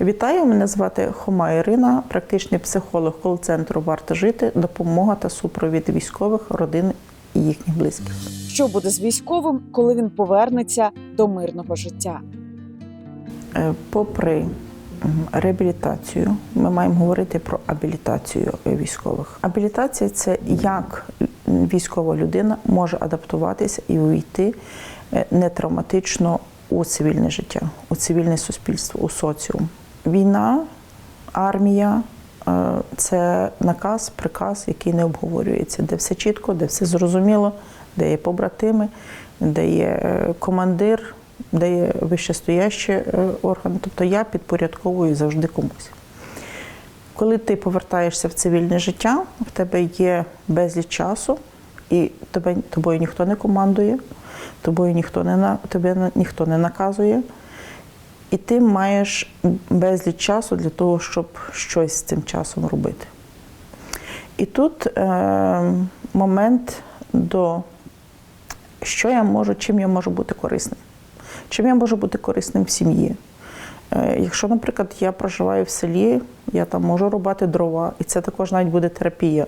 Вітаю, мене звати Хома Ірина, практичний психолог кол-центру Варто жити, допомога та супровід військових, родин і їхніх близьких. Що буде з військовим, коли він повернеться до мирного життя? Е, Попри реабілітацію, ми маємо говорити про абілітацію військових. Абілітація це як військова людина може адаптуватися і увійти е, нетравматично у цивільне життя, у цивільне суспільство, у соціум. Війна, армія е, це наказ, приказ, який не обговорюється, де все чітко, де все зрозуміло, де є побратими, де є е, командир, де є вищестоящий е, орган. Тобто я підпорядковую завжди комусь. Коли ти повертаєшся в цивільне життя, в тебе є безліч часу, і тобою ніхто не командує, тобою ніхто не, тебе ніхто не наказує. І ти маєш безліч часу для того, щоб щось з цим часом робити. І тут е, момент до що я можу, чим я можу бути корисним. Чим я можу бути корисним в сім'ї? Е, Якщо, наприклад, я проживаю в селі, я там можу рубати дрова, і це також навіть буде терапія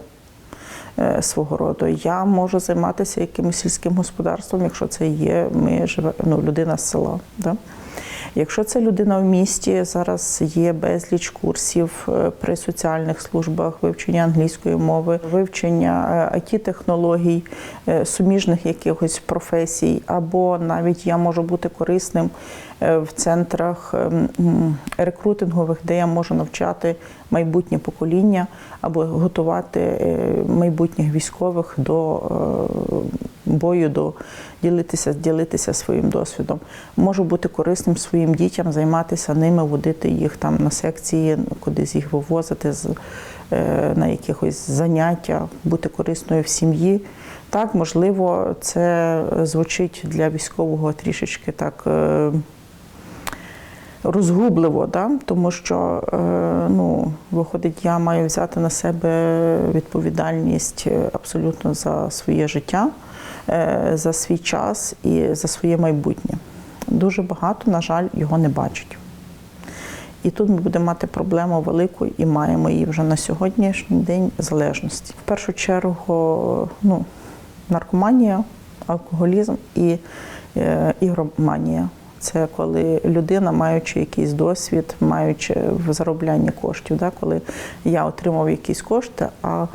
е, свого роду. Я можу займатися якимось сільським господарством, якщо це є ми живе, ну, людина з села. Да? Якщо це людина в місті, зараз є безліч курсів е, при соціальних службах, вивчення англійської мови, вивчення it технологій суміжних якихось професій, або навіть я можу бути корисним е, в центрах ем, рекрутингових, де я можу навчати майбутнє покоління або готувати е, майбутніх військових до е, бою, до ділитися, ділитися своїм досвідом. Можу бути корисним своїм дітям, займатися ними, водити їх там на секції, кудись їх вивозити з, е, на якихось заняття, бути корисною в сім'ї. Так, можливо, це звучить для військового трішечки так. Розгубливо, да? тому що е, ну, виходить, я маю взяти на себе відповідальність е, абсолютно за своє життя, е, за свій час і за своє майбутнє. Дуже багато, на жаль, його не бачать. І тут ми будемо мати проблему велику і маємо її вже на сьогоднішній день залежності. В першу чергу, ну, наркоманія, алкоголізм і ігроманія. Це коли людина, маючи якийсь досвід, маючи в зароблянні коштів, да, коли я отримав якісь кошти, а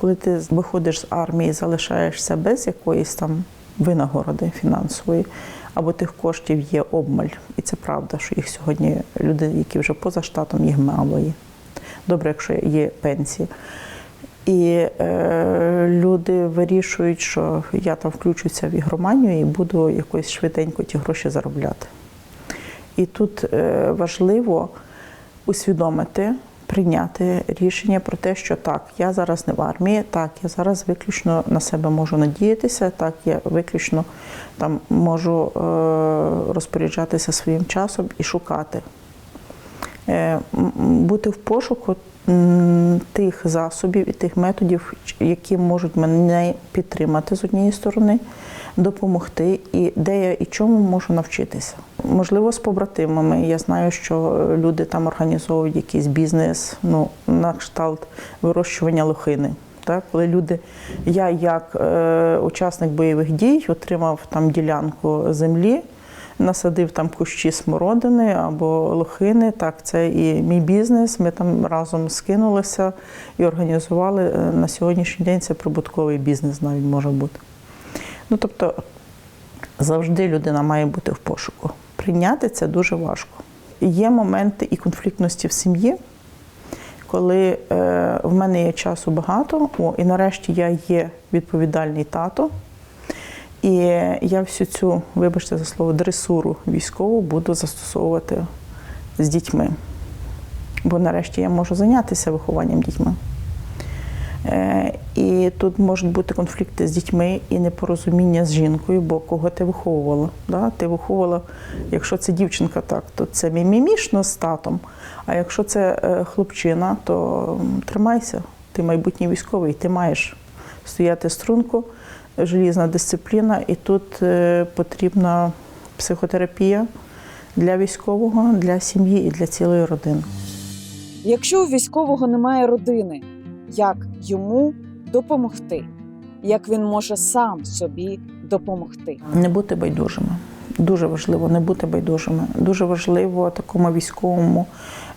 коли ти виходиш з армії, залишаєшся без якоїсь там винагороди фінансової, або тих коштів є обмаль. І це правда, що їх сьогодні люди, які вже поза штатом, їх мало є. Добре, якщо є пенсії. І е, люди вирішують, що я там включуся в ігроманію і буду якось швиденько ті гроші заробляти. І тут е, важливо усвідомити, прийняти рішення про те, що так, я зараз не в армії, так, я зараз виключно на себе можу надіятися, так, я виключно там можу е, розпоряджатися своїм часом і шукати. Е, бути в пошуку тих засобів і тих методів, які можуть мене підтримати з однієї сторони, допомогти, і де я і чому можу навчитися. Можливо, з побратимами. Я знаю, що люди там організовують якийсь бізнес, ну, на кшталт вирощування лохини. Так, коли люди, я як е, учасник бойових дій отримав там ділянку землі, насадив там кущі смородини або лохини. Так, це і мій бізнес. Ми там разом скинулися і організували. Е, На сьогоднішній день це прибутковий бізнес навіть може бути. Ну тобто завжди людина має бути в пошуку. Прийняти це дуже важко. Є моменти і конфліктності в сім'ї, коли е, в мене є часу багато, о, і нарешті я є відповідальний тато. І я всю цю, вибачте за слово, дресуру військову буду застосовувати з дітьми. Бо нарешті я можу зайнятися вихованням дітьми. Е, І тут можуть бути конфлікти з дітьми і непорозуміння з жінкою, бо кого ти виховувала. Да? Ти виховувала, якщо це дівчинка, так, то це мімімішно з татом. А якщо це е, хлопчина, то тримайся, ти майбутній військовий, ти маєш стояти струнку, желізна дисципліна, і тут е, потрібна психотерапія для військового, для сім'ї і для цілої родини. Якщо у військового немає родини, як йому допомогти? Як він може сам собі допомогти? Не бути байдужими. Дуже важливо не бути байдужими. Дуже важливо такому військовому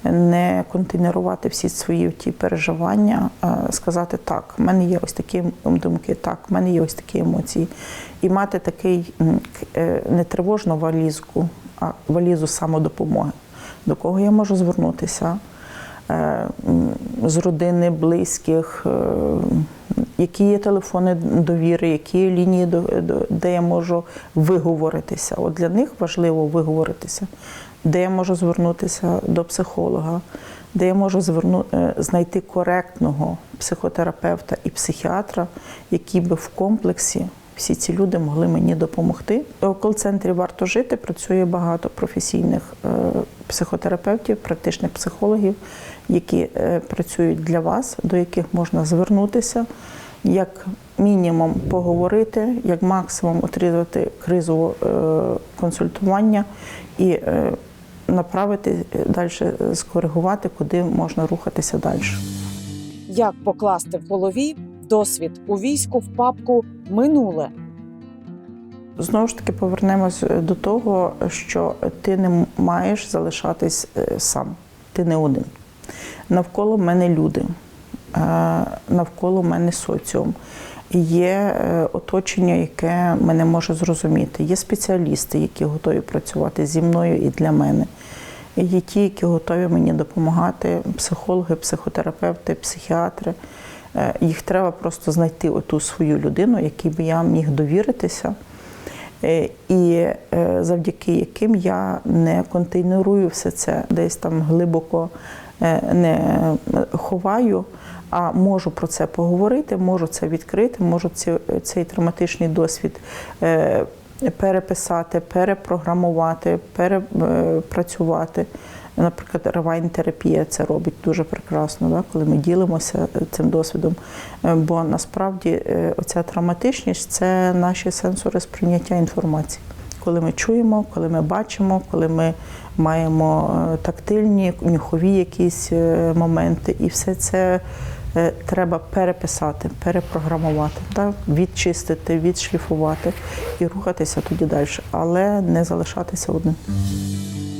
не контейнерувати всі свої ті переживання, а сказати так, в мене є ось такі думки, так, в мене є ось такі емоції. І мати такий е, не тривожну валізку, а валізу самодопомоги. До кого я можу звернутися? Е, З родини, близьких, е, які є телефони довіри, які є лінії, де я можу виговоритися. От для них важливо виговоритися, де я можу звернутися до психолога, де я можу зверну, е, знайти коректного психотерапевта і психіатра, які би в комплексі всі ці люди могли мені допомогти. У кол-центрі варто жити. Працює багато професійних е, психотерапевтів, практичних психологів, які е, працюють для вас, до яких можна звернутися, як мінімум поговорити, як максимум отримати кризове е, консультування і е, направити далі, скоригувати, куди можна рухатися далі. Як покласти в голові досвід у війську в папку минуле? Знову ж таки повернемось до того, що ти не маєш залишатись е, сам, ти не один. Навколо мене люди, е, навколо мене соціум. Є е, оточення, яке мене може зрозуміти. Є спеціалісти, які готові працювати зі мною і для мене. Є ті, які готові мені допомагати, психологи, психотерапевти, психіатри. Е, Їх треба просто знайти оту свою людину, якій би я міг довіритися, е, і завдяки яким я не контейнерую все це десь там глибоко не ховаю, а можу про це поговорити, можу це відкрити, можу ці- цей травматичний досвід е, переписати, перепрограмувати, перепрацювати. Наприклад, ревайн-терапія це робить дуже прекрасно, да, коли ми ділимося цим досвідом. Е, Бо насправді е, оця травматичність це наші сенсори сприйняття інформації. Коли ми чуємо, коли ми бачимо, коли ми маємо е, тактильні, нюхові якісь е, моменти, і все це е, треба переписати, перепрограмувати, так? відчистити, відшліфувати і рухатися тоді далі, але не залишатися одним.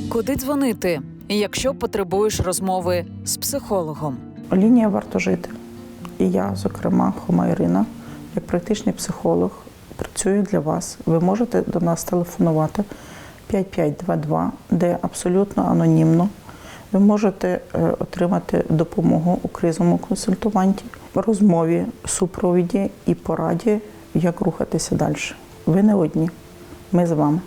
Куди дзвонити, якщо потребуєш розмови з психологом? Лінія варто жити. І я, зокрема, Хома Ірина, як практичний психолог, працюю для вас. Ви можете до нас телефонувати 5522, де абсолютно анонімно. Ви можете е, отримати допомогу у кризовому консультуванті, розмові, супровіді і пораді, як рухатися далі. Ви не одні. Ми з вами.